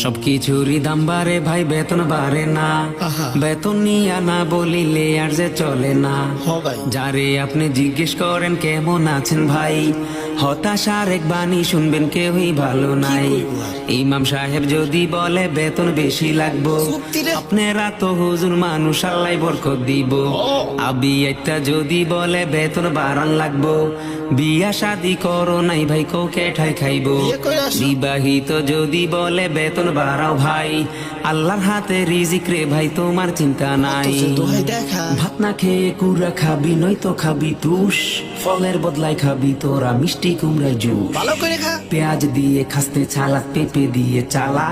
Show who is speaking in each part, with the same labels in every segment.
Speaker 1: সবকিছুরই দাম বাড়ে ভাই বেতন বাড়ে না। বেতন নিয়ে না বলিলে আর যে চলে না। যারে আপনি জিজ্ঞেস করেন কেমন আছেন ভাই? হতাশার এক বাণী শুনবেন কেউই ভালো নাই? ইমাম সাহেব যদি বলে বেতন বেশি লাগবো। আপনারা তো হুজুর মানুষ আল্লাহ বরকত দিব। আবি একটা যদি বলে বেতন বাড়ান লাগবো। বিয়া শাদি করো নাই ভাই কোকে ঠাই খাইবো। বিবাহিত যদি বলে বেতন বাড়াও ভাই। আল্লাহর হাতে রিজিক রে ভাই তোমার চিন্তা নাই। ভাত না খেয়ে কুড়া খাবি নয়তো খাবি তুষ। ফলের বদলায় খাবি তোরা মিষ্টি কুমড়ায় জুস। পেঁয়াজ দিয়ে খাসতে চালা পেঁপে দিয়ে চালা।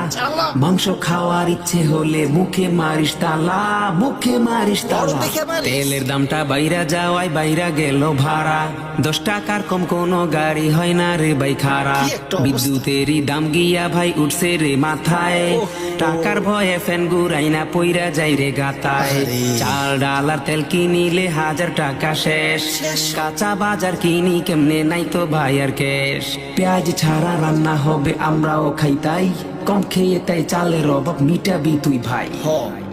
Speaker 1: মাংস খাওয়ার ইচ্ছে হলে মুখে মারিস তালা মুখে মারিস তালা। তেলের দামটা বাইরা যাওয়ায় বাইরা গেল ভাড়া। দশ টাকার কম কোনো গাড়ি হয় না রে ভাই খারা বিদ্যুতেরই দাম গিয়া ভাই উঠছে রে মাথায়। টাকার ভয়ে ফ্যান গুড়াই না পইরা যাই রে গাতায়। চাল ডাল আর তেল কিনিলে হাজার টাকা শেষ। কাঁচা বাজার কিনি কেমনে নাই তো ভাই আর ক্যাশ পেঁয়াজ ছাড়া রান্না হবে আমরাও খাই তাই। কম খেয়ে তাই চালের অভাব মিটাবি তুই ভাই।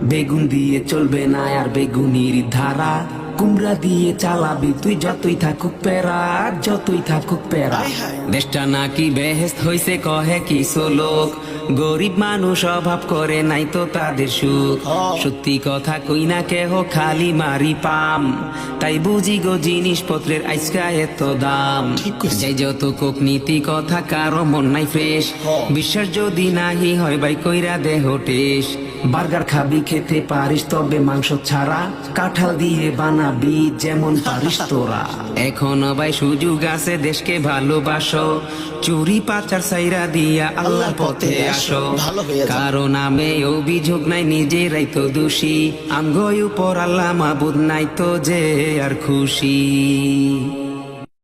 Speaker 1: বেগুন দিয়ে চলবে না আর বেগুনির ধারা। কুমড়া দিয়ে চালাবি তুই যতই থাকুক প্যারা যতই থাকুক
Speaker 2: হায়।
Speaker 1: দেশটা নাকি বেহেস্ত হইছে কহে কিছু লোক। গরিব মানুষ অভাব করে নাই তো তাদের সুখ। সত্যি কথা কই না কেহ খালি মারি পাম। তাই বুঝি গো জিনিসপত্রের আজকা এত দাম। যাই যত কোক নীতি কথা কারও মন নাই ফ্রেশ। বিশ্বাস যদি নাহি হয় ভাই কইরা দেহ টেস বার্গার খাবি খেতে পারিস তবে মাংস ছাড়া কাঁঠাল দিয়ে বানাবি যেমন পারিস তোরা। এখনও ভাই সুযোগ আছে দেশকে ভালোবাসো। চুরি পাচার সাইরা দিয়া আল্লাহ পথে আসো। কারণ আমি অভিযোগ নাই নিজেরাই তো দোষী। আঙ্গয় উপর আল্লাহ মাবুদ নাই তো যে আর খুশি।